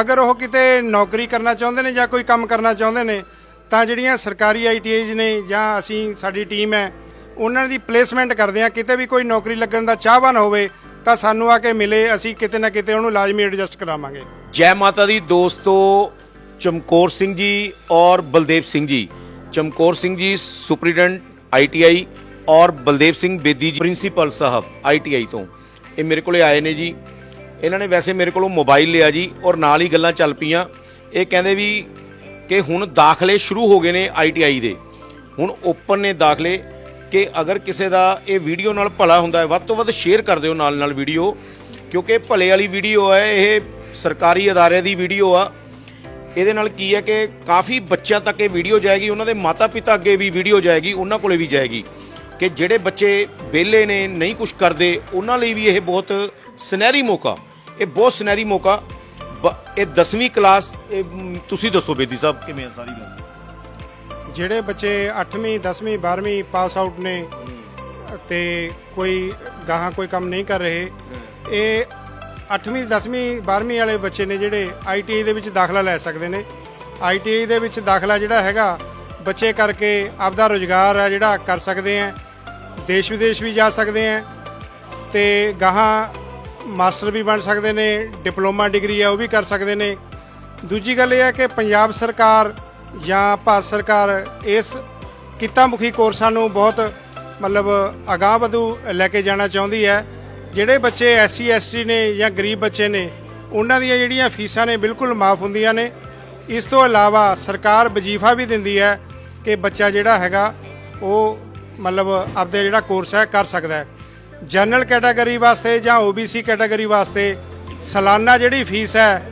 ਅਗਰ ਉਹ ਕਿਤੇ ਨੌਕਰੀ ਕਰਨਾ ਚਾਹੁੰਦੇ ਨੇ ਜਾਂ ਕੋਈ ਕੰਮ ਕਰਨਾ ਚਾਹੁੰਦੇ ਨੇ, ਤਾਂ ਜਿਹੜੀਆਂ ਸਰਕਾਰੀ ਆਈਟੀਆਈਜ਼ ਨੇ ਜਾਂ ਅਸੀਂ, ਸਾਡੀ ਟੀਮ ਹੈ, ਉਹਨਾਂ ਦੀ ਪਲੇਸਮੈਂਟ ਕਰਦੇ ਆ ਕਿਤੇ ਵੀ ਕੋਈ ਨੌਕਰੀ ਲੱਗਣ ਦਾ ਚਾਹਵਾਨ ਹੋਵੇ, ਤਾਂ ਸਾਨੂੰ ਆ ਕੇ ਮਿਲੇ, ਅਸੀਂ ਕਿਤੇ ਨਾ ਕਿਤੇ ਉਹਨੂੰ ਲਾਜ਼ਮੀ ਐਡਜਸਟ ਕਰਾਵਾਂਗੇ। ਜੈ ਮਾਤਾ ਦੀ ਦੋਸਤੋ, ਚਮਕੌਰ ਸਿੰਘ ਜੀ ਔਰ ਬਲਦੇਵ ਸਿੰਘ ਜੀ। ਚਮਕੌਰ ਸਿੰਘ ਜੀ ਸੁਪਰੀਡੈਂਟ ਆਈਟੀਆਈ ਔਰ ਬਲਦੇਵ ਸਿੰਘ ਬੇਦੀ ਜੀ ਪ੍ਰਿੰਸੀਪਲ ਸਾਹਿਬ ਆਈਟੀਆਈ ਤੋਂ। ਇਹ ਮੇਰੇ ਕੋਲੇ ਆਏ ਨੇ ਜੀ। ਇਹਨਾਂ ਨੇ ਵੈਸੇ ਮੇਰੇ ਕੋਲੋਂ ਮੋਬਾਈਲ ਲਿਆ ਜੀ ਔਰ ਨਾਲ ਹੀ ਗੱਲਾਂ ਚੱਲ ਪਈਆਂ। ਇਹ ਕਹਿੰਦੇ ਵੀ ਕਿ ਹੁਣ ਦਾਖਲੇ ਸ਼ੁਰੂ ਹੋ ਗਏ ਨੇ ਆਈਟੀਆਈ ਦੇ। ਹੁਣ ਓਪਨ ਨੇ ਦਾਖਲੇ ਕਿ ਅਗਰ ਕਿਸੇ ਦਾ ਇਹ ਵੀਡੀਓ ਨਾਲ ਭਲਾ ਹੁੰਦਾ ਹੈ, ਵੱਧ ਤੋਂ ਵੱਧ ਸ਼ੇਅਰ ਕਰ ਦਿਓ ਨਾਲ ਨਾਲ ਵੀਡੀਓ, ਕਿਉਂਕਿ ਭਲੇ ਵਾਲੀ ਵੀਡੀਓ ਹੈ, ਇਹ ਸਰਕਾਰੀ ਅਦਾਰੇ ਦੀ ਵੀਡੀਓ ਆ। ਇਹਦੇ ਨਾਲ ਕੀ ਹੈ ਕਿ ਕਾਫੀ ਬੱਚਿਆਂ ਤੱਕ ਇਹ ਵੀਡੀਓ ਜਾਏਗੀ, ਉਹਨਾਂ ਦੇ ਮਾਤਾ-ਪਿਤਾ ਅੱਗੇ ਵੀ ਵੀਡੀਓ ਜਾਏਗੀ, ਉਹਨਾਂ ਕੋਲੇ ਵੀ ਜਾਏਗੀ। ਕਿ ਜਿਹੜੇ ਬੱਚੇ ਵਿਹਲੇ ਨੇ ਨਹੀਂ ਕੁਝ ਕਰਦੇ ਉਹਨਾਂ ਲਈ ਵੀ ਇਹ ਬਹੁਤ ਸੁਨਹਿਰੀ ਮੌਕਾ। ਇਹ ਬਹੁਤ ਸੁਨਹਿਰੀ ਮੌਕਾ। ਬ- ਇਹ 10ਵੀਂ ਕਲਾਸ ਇਹ, ਮ, ਤੁਸੀਂ ਦੱਸੋ ਬੇਦੀ ਸਾਹਿਬ ਕਿਵੇਂ ਆ ਸਾਰੀ ਗੱਲ? ਜਿਹੜੇ ਬੱਚੇ 8ਵੀਂ 10ਵੀਂ 12ਵੀਂ ਪਾਸ ਆਊਟ ਨੇ ਤੇ ਕੋਈ ਗਾਹਾਂ ਕੋਈ ਕੰਮ ਨਹੀਂ ਕਰ ਰਹੇ ਇਹ 8ਵੀਂ 10ਵੀਂ 12ਵੀਂ ਵਾਲੇ ਬੱਚੇ ਨੇ ਜਿਹੜੇ ਆਈਟੀਆਈ ਦੇ ਵਿੱਚ ਦਾਖਲਾ ਲੈ ਸਕਦੇ ਨੇ। ਆਈਟੀਆਈ ਦੇ ਵਿੱਚ ਦਾਖਲਾ ਜਿਹੜਾ ਹੈਗਾ ਬੱਚੇ ਕਰਕੇ ਆਪਦਾ ਰੋਜ਼ਗਾਰ ਹੈ ਜਿਹੜਾ ਕਰ ਸਕਦੇ ਆ। ਦੇਸ਼ ਵਿਦੇਸ਼ ਵੀ ਜਾ ਸਕਦੇ ਆ ਤੇ ਗਾਹਾਂ ਮਾਸਟਰ ਵੀ ਬਣ ਸਕਦੇ ਨੇ, ਡਿਪਲੋਮਾ ਡਿਗਰੀ ਹੈ ਉਹ ਵੀ ਕਰ ਸਕਦੇ ਨੇ। ਦੂਜੀ ਗੱਲ ਇਹ ਹੈ ਕਿ ਪੰਜਾਬ ਸਰਕਾਰ ਜਾਂ ਭਾਰਤ ਸਰਕਾਰ ਇਸ ਕਿੱਤਾ ਮੁਖੀ ਕੋਰਸਾਂ ਨੂੰ ਬਹੁਤ ਮਤਲਬ ਅਗਾਂਹ ਵਧੂ ਲੈ ਕੇ ਜਾਣਾ ਚਾਹੁੰਦੀ ਹੈ। ਜਿਹੜੇ ਬੱਚੇ ਐਸਸੀ ਐਸਟੀ ਨੇ ਜਾਂ ਗਰੀਬ ਬੱਚੇ ਨੇ, ਉਹਨਾਂ ਦੀਆਂ ਜਿਹੜੀਆਂ ਫੀਸਾਂ ਨੇ ਬਿਲਕੁਲ ਮਾਫ ਹੁੰਦੀਆਂ ਨੇ। ਇਸ ਤੋਂ ਇਲਾਵਾ ਸਰਕਾਰ ਵਜੀਫਾ ਵੀ ਦਿੰਦੀ ਹੈ ਕਿ ਬੱਚਾ ਜਿਹੜਾ ਹੈਗਾ ਉਹ ਮਤਲਬ ਆਪਦੇ ਜਿਹੜਾ ਕੋਰਸ ਹੈ, ਕਰ ਸਕਦਾ ਹੈ। ਜਨਰਲ ਕੈਟਾਗਰੀ ਵਾਸਤੇ ਜਾਂ OBC ਕੈਟਾਗਰੀ ਵਾਸਤੇ ਸਾਲਾਨਾ ਜਿਹੜੀ ਫੀਸ ਹੈ,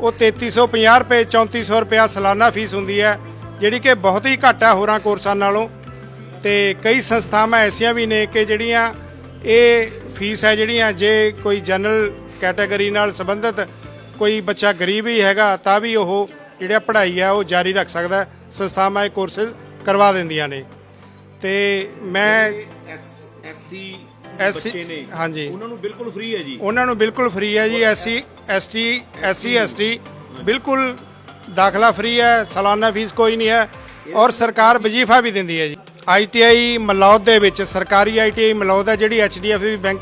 ਉਹ 3350 ਰੁਪਏ 3400 ਰੁਪਇਆ ਸਾਲਾਨਾ ਫੀਸ ਹੁੰਦੀ ਹੈ, ਜਿਹੜੀ ਕਿ ਬਹੁਤ ਹੀ ਘੱਟ ਹੈ ਹੋਰਾਂ ਕੋਰਸਾਂ ਨਾਲੋਂ। ਤੇ ਕਈ ਸੰਸਥਾਵਾਂ ਐਸੀਆਂ ਵੀ ਨੇ ਕਿ ਜਿਹੜੀਆਂ ਇਹ ਫੀਸ ਹੈ ਜਿਹੜੀਆਂ, ਜੇ ਕੋਈ ਜਨਰਲ ਕੈਟਾਗਰੀ ਨਾਲ ਸੰਬੰਧਿਤ ਕੋਈ ਬੱਚਾ ਗਰੀਬ ਹੀ ਹੈਗਾ, ਤਾਂ ਵੀ ਉਹ ਜਿਹੜਾ ਪੜ੍ਹਾਈ ਹੈ, ਉਹ ਜਾਰੀ ਰੱਖ ਸਕਦਾ ਸੰਸਥਾਵਾਂ ਇਹ ਕੋਰਸਸ ਕਰਵਾ ਦਿੰਦੀਆਂ ਨੇ। ਤੇ ਮੈਂ ਐਸਸੀ SC ਬੱਚੇ ਨੇ। ਹਾਂਜੀ। ਉਹਨਾਂ ਨੂੰ ਬਿਲਕੁਲ ਫ੍ਰੀ ਹੈ ਜੀ। ਉਹਨਾਂ ਨੂੰ ਬਿਲਕੁਲ ਫ੍ਰੀ ਹੈ ਜੀ ਐਸਸੀ ਐਸਟੀ ਐਸਸੀ ਐਸਟੀ। ਬਿਲਕੁਲ ਦਾਖਲਾ ਫ੍ਰੀ ਹੈ ਸਾਲਾਨਾ ਫੀਸ ਕੋਈ ਨਹੀਂ ਹੈ ਔਰ ਸਰਕਾਰ ਵਜੀਫਾ ਵੀ ਦਿੰਦੀ ਹੈ ਜੀ। ਆਈਟੀਆਈ ਮਲੌਦ ਦੇ ਵਿੱਚ ਸਰਕਾਰੀ ਆਈਟੀਆਈ ਮਲੌਦ ਹੈ ਜਿਹੜੀ ਐਚਡੀਐਫਸੀ ਬੈਂਕ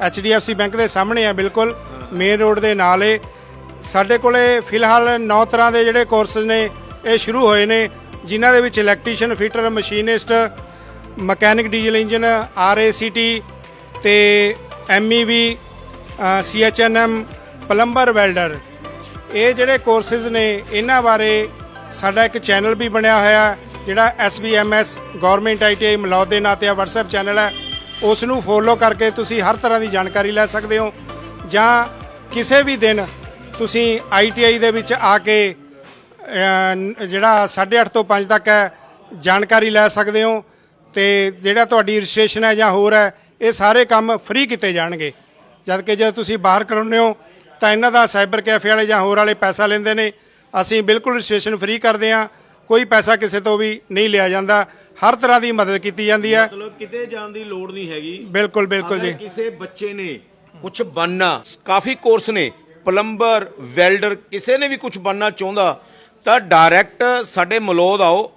ਐਚਡੀਐਫਸੀ ਬੈਂਕ ਦੇ ਸਾਹਮਣੇ ਹੈ ਬਿਲਕੁਲ ਮੇਨ ਰੋਡ ਦੇ ਨਾਲ ਏ। ਸਾਡੇ ਕੋਲੇ ਫਿਲਹਾਲ 9 ਤਰ੍ਹਾਂ ਦੇ ਜਿਹੜੇ ਕੋਰਸਸ ਨੇ ਇਹ ਸ਼ੁਰੂ ਹੋਏ ਨੇ ਜਿਨ੍ਹਾਂ ਦੇ ਵਿੱਚ electrician fitter machinist mechanic diesel engine RACT ਤੇ ਐਮਈਵੀ ਸੀਐਚਐਨਐਮ ਪਲੰਬਰ ਵੈਲਡਰ। ਇਹ ਜਿਹੜੇ ਕੋਰਸਸ ਨੇ ਇਹਨਾਂ ਬਾਰੇ ਸਾਡਾ ਇੱਕ ਚੈਨਲ ਵੀ ਬਣਿਆ ਹੋਇਆ ਹੈ, ਜਿਹੜਾ ਐਸਬੀਐਮਐਸ ਗਵਰਨਮੈਂਟ ਆਈਟੀਆਈ ਮਲੌਦ ਦੇ ਨਾਂ ਤੇ ਆ WhatsApp ਚੈਨਲ ਹੈ। ਉਸ ਨੂੰ ਫੋਲੋ ਕਰਕੇ ਤੁਸੀਂ ਹਰ ਤਰ੍ਹਾਂ ਦੀ ਜਾਣਕਾਰੀ ਲੈ ਸਕਦੇ ਹੋ। ਜਾਂ ਕਿਸੇ ਵੀ ਦਿਨ ਤੁਸੀਂ ਆਈਟੀਆਈ ਦੇ ਵਿੱਚ ਆ ਕੇ ਅਹ, ਜਿਹੜਾ 8:30 ਤੋਂ 5 ਤੱਕ ਹੈ ਜਾਣਕਾਰੀ ਲੈ ਸਕਦੇ ਹੋ। ਤੇ ਜਿਹੜਾ ਤੁਹਾਡੀ ਰਜਿਸਟ੍ਰੇਸ਼ਨ ਹੈ ਜਾਂ ਹੋਰ ਹੈ ਇਹ ਸਾਰੇ ਕੰਮ ਫ੍ਰੀ ਕੀਤੇ ਜਾਣਗੇ। ਜਦ ਕਿ ਜੇ ਤੁਸੀਂ ਬਾਹਰ ਕਰਾਉਂਦੇ ਹੋ ਤਾਂ ਇਹਨਾਂ ਦਾ ਸਾਈਬਰ ਕੈਫੇ ਵਾਲੇ ਜਾਂ ਹੋਰ ਵਾਲੇ ਪੈਸਾ ਲੈਂਦੇ ਨੇ। ਅਸੀਂ ਬਿਲਕੁਲ ਰਜਿਸਟ੍ਰੇਸ਼ਨ ਫ੍ਰੀ ਕਰਦੇ ਹਾਂ। ਕੋਈ ਪੈਸਾ ਕਿਸੇ ਤੋਂ ਵੀ ਨਹੀਂ ਲਿਆ ਜਾਂਦਾ। ਹਰ ਤਰ੍ਹਾਂ ਦੀ ਮਦਦ ਕੀਤੀ ਜਾਂਦੀ ਹੈ। ਮਤਲਬ ਕਿਤੇ ਜਾਣ ਦੀ ਲੋੜ ਨਹੀਂ ਹੈਗੀ। ਬਿਲਕੁਲ ਬਿਲਕੁਲ ਜੀ। ਕਿਸੇ ਬੱਚੇ ਨੇ ਕੁਝ ਬਣਨਾ ਕਾਫੀ ਕੋਰਸ ਨੇ ਪਲੰਬਰ ਵੈਲਡਰ ਕਿਸੇ ਨੇ ਵੀ ਕੁਝ ਬਣਨਾ ਚਾਹੁੰਦਾ ਤਾਂ ਡਾਇਰੈਕਟ ਸਾਡੇ ਮਲੌਦ ਆਓ।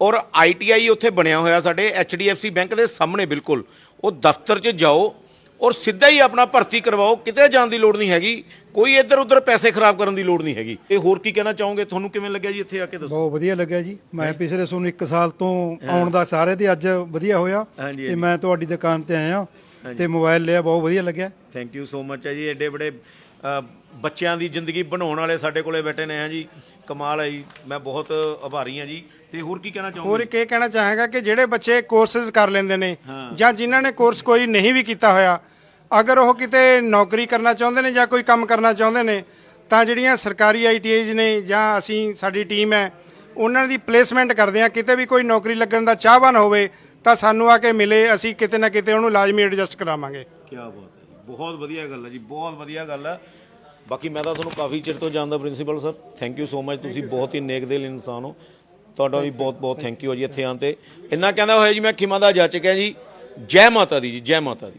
ਔਰ ਆਈਟੀਆਈ ਉੱਥੇ ਬਣਿਆ ਹੋਇਆ ਸਾਡੇ ਐਚਡੀਐਫਸੀ ਬੈਂਕ ਦੇ ਸਾਹਮਣੇ ਬਿਲਕੁਲ। ਉਹ ਦਫ਼ਤਰ 'ਚ ਜਾਓ ਔਰ ਸਿੱਧਾ ਹੀ ਆਪਣਾ ਭਰਤੀ ਕਰਵਾਓ ਕਿਤੇ ਜਾਣ ਦੀ ਲੋੜ ਨਹੀਂ ਹੈਗੀ। ਕੋਈ ਇੱਧਰ ਉੱਧਰ ਪੈਸੇ ਖਰਾਬ ਕਰਨ ਦੀ ਲੋੜ ਨਹੀਂ ਹੈਗੀ। ਇਹ ਹੋਰ ਕੀ ਕਹਿਣਾ ਚਾਹੋਗੇ? ਤੁਹਾਨੂੰ ਕਿਵੇਂ ਲੱਗਿਆ ਜੀ ਇੱਥੇ ਆ ਕੇ ਦੱਸੋ। ਬਹੁਤ ਵਧੀਆ ਲੱਗਿਆ ਜੀ। ਮੈਂ ਪਿਛਲੇ ਤੁਹਾਨੂੰ 1 ਸਾਲ ਤੋਂ ਆਉਣ ਦਾ ਸਾਰੇ ਤੇ ਅੱਜ ਵਧੀਆ ਹੋਇਆ। ਤੇ ਮੈਂ ਤੁਹਾਡੀ ਦੁਕਾਨ ਤੇ ਆਇਆ ਤੇ ਮੋਬਾਈਲ ਲਿਆ ਬਹੁਤ ਵਧੀਆ ਲੱਗਿਆ। ਥੈਂਕ ਯੂ ਸੋ ਮਚ ਹੈ ਜੀ। ਐਡੇ ਬੜੇ ਬੱਚਿਆਂ ਦੀ ਜ਼ਿੰਦਗੀ ਬਣਾਉਣ ਵਾਲੇ ਸਾਡੇ ਕੋਲੇ ਬੈਠੇ ਨੇ ਹੈ ਜੀ। ਕਮਾਲ ਹੈ ਜੀ ਮੈਂ ਬਹੁਤ ਆਭਾਰੀ ਹਾਂ ਜੀ। ਤੇ ਹੋਰ ਕੀ ਕਹਿਣਾ ਚਾਹੋਗੇ? ਹੋਰ ਇੱਕ ਇਹ ਕਹਿਣਾ ਚਾਹਾਂਗਾ ਕਿ ਜਿਹੜੇ ਬੱਚੇ ਕੋਰਸਸ ਕਰ ਲੈਂਦੇ ਨੇ ਜਾਂ ਜਿਨ੍ਹਾਂ ਨੇ ਕੋਰਸ ਕੋਈ ਨਹੀਂ ਵੀ ਕੀਤਾ ਹੋਇਆ ਅਗਰ ਉਹ ਕਿਤੇ ਨੌਕਰੀ ਕਰਨਾ ਚਾਹੁੰਦੇ ਨੇ ਜਾਂ ਕੋਈ ਕੰਮ ਕਰਨਾ ਚਾਹੁੰਦੇ ਨੇ ਤਾਂ ਜਿਹੜੀਆਂ ਸਰਕਾਰੀ ਆਈਟੀਆਈਜ਼ ਨੇ ਜਾਂ ਅਸੀਂ ਸਾਡੀ ਟੀਮ ਹੈ ਉਹਨਾਂ ਦੀ ਪਲੇਸਮੈਂਟ ਕਰਦੇ ਆ ਕਿਤੇ ਵੀ ਕੋਈ ਨੌਕਰੀ ਲੱਗਣ ਦਾ ਚਾਹਵਾਨ ਹੋਵੇ ਤਾਂ ਸਾਨੂੰ ਆ ਕੇ ਮਿਲੇ ਅਸੀਂ ਕਿਤੇ ਨਾ ਕਿਤੇ ਉਹਨੂੰ ਲਾਜ਼ਮੀ ਐਡਜਸਟ ਕਰਾਵਾਂਗੇ। ਕੀ ਬਾਤ ਹੈ ਬਹੁਤ ਵਧੀਆ ਗੱਲ ਹੈ ਜੀ ਬਹੁਤ ਵਧੀਆ ਗੱਲ ਹੈ। ਬਾਕੀ ਮੈਂ ਤਾਂ ਤੁਹਾਨੂੰ ਕਾਫੀ ਚਿਰ ਤੋਂ ਜਾਣਦਾ principal sir. Thank you so much ਤੁਸੀਂ ਬਹੁਤ ਹੀ ਨੇਕ ਦਿਲ ਇਨਸਾਨ ਹੋ। ਤੁਹਾਡਾ ਵੀ ਬਹੁਤ ਬਹੁਤ ਥੈਂਕ ਯੂ ਜੀ ਇੱਥੇ ਆਉਣ ਤੇ। ਇੰਨਾ ਕਹਿੰਦਾ ਹੋਇਆ ਜੀ, ਮੈਂ ਖਿਮਾ ਦਾ ਜਾ ਚੁੱਕਿਆ ਜੀ। ਜੈ ਮਾਤਾ ਦੀ ਜੀ, ਜੈ ਮਾਤਾ ਦੀ।